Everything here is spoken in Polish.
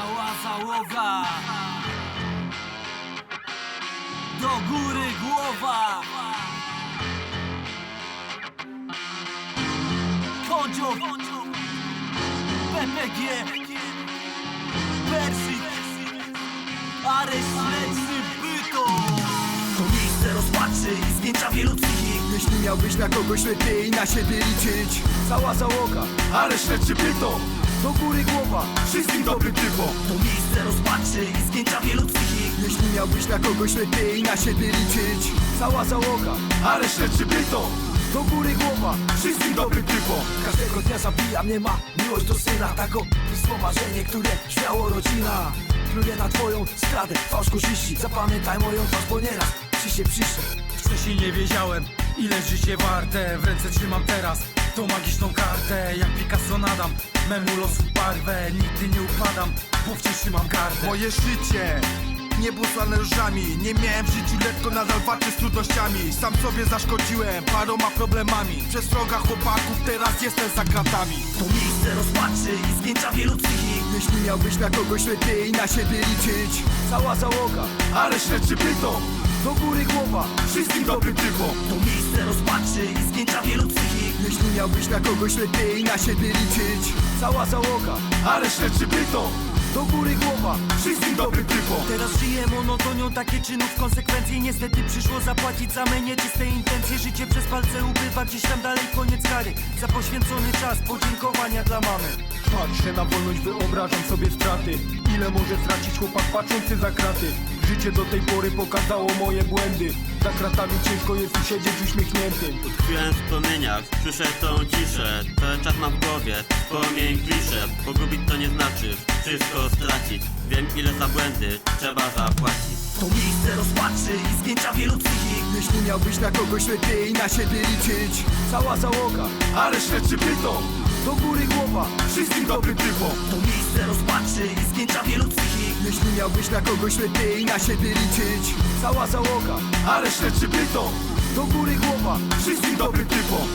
Cała załoga. Do góry głowa. Kondzio. PPG Persik Ares Śledczy Byto. To miejsce rozpaczy i zwiększa wielu Jeśli miałbyś na kogoś lepiej na siebie liczyć. Cała załoga, Ale śledczy pyto, do góry głowa wszystkim dobrym typom To miejsce rozpaczy i zwiększa wielu psychik. Jeśli miałbyś na kogoś lepiej na siebie liczyć. Cała załoga, Ale śledczy pyto, do góry głowa wszystkim dobrym typom Każdego dnia zabija mnie ma miłość do syna. Tako pismo marzenie, które śmiało rodzina Pluję na twoją stradę, fałsz korzyści Zapamiętaj moją twarz, bo nieraz przy się przyszedł. Wcześniej nie wiedziałem, ile życie warte. W ręce trzymam teraz tą magiczną kartę. Jak Picasso nadam memu losu barwę. Nigdy nie upadam, bo wciąż trzymam gardę. Moje życie niebłosane różami Nie miałem w życiu lekko, nadal walczę z trudnościami. Sam sobie zaszkodziłem paroma problemami. Przez wroga chłopaków, teraz jestem za kratami. To miejsce rozpaczy i zwiększa wielu psychik Jeśli miałbyś na kogoś lepiej na siebie liczyć. Cała załoga, Ale śledczy pyto, do góry głowa wszystkim dobrym typom To miejsce rozpaczy i zwiększa wielu psychik. Jeśli miałbyś na kogoś lepiej na siebie liczyć. Cała załoga, Ale śledczy pyto, do góry głowa wszystkim dobrym typom Teraz żyję monotonią, takie czynów konsekwencje Niestety przyszło zapłacić za me nieczyste intencje. Życie przez palce ubywa, gdzieś tam dalej koniec kary. Za poświęcony czas, podziękowania dla mamy. Patrzę na wolność, wyobrażam sobie straty. Ile może stracić chłopak patrzący za kraty? Życie do tej pory pokazało moje błędy. Za kratami ciężko jest usiedzieć uśmiechniętym Utkwiłem w wspomnieniach, słyszę tą ciszę. Cały czas mam w głowie wspomnień klisze. Pogubić to nie znaczy wszystko stracić. Wiem ile za błędy trzeba zapłacić. To miejsce rozpaczy i zwiększa wielu psychik. Jeśli miałbyś na kogoś lepiej na siebie liczyć. Cała załoga, Ale śledczy pyto, do góry głowa wszystkim dobrym typom To miejsce rozpaczy i zwiększa wielu psychik. Jeśli miałbyś na kogoś lepiej na siebie liczyć. Cała załoga, Ale śledczy pyto, do góry głowa wszystkim dobrym typom